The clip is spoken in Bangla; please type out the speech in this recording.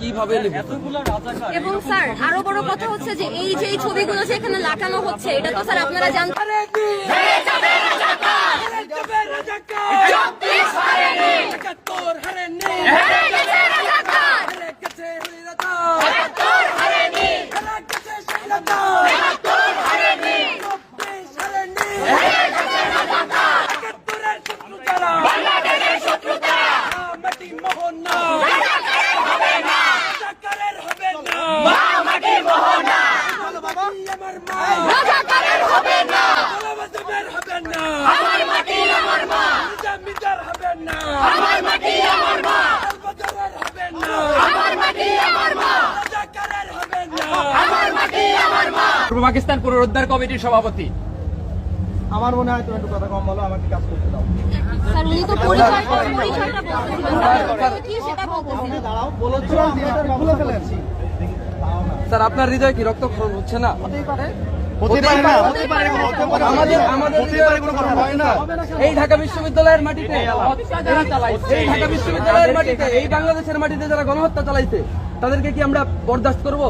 কীভাবে এবং স্যার আরও বড় কথা হচ্ছে যে এই যে ছবিগুলো সেখানে লাগানো হচ্ছে এটা তো স্যার আপনারা জানতেন রাজাকারের হবে না। আমার মাটি আমার মা। আমার মাটি আমার মা। আমার মাটি আমার মা। আমার মাটি আমার মা। পূর্ব পাকিস্তান পুনরুদ্ধার কমিটির সভাপতি। আমার মনে হয় তুমি একটু কথা কম বলো আমাকে কাজ করতে দাও। স্যার উনি তো পরিচয়টা পরিচয়টা দাঁড়াও ফেলেছি স্যার আপনার হৃদয় কি রক্তক্ষরণ হচ্ছে না? হতেই পারে। হতে পারে না? হতে পারে আমাদের আমাদের হৃদয়ে রক্তক্ষরণ হয় না। এই ঢাকা বিশ্ববিদ্যালয়ের মাটিতে এই ঢাকা বিশ্ববিদ্যালয়ের মাটিতে এই বাংলাদেশের মাটিতে যারা গণহত্যা চালাইছে তাদেরকে কি আমরা বরদাস্ত করব?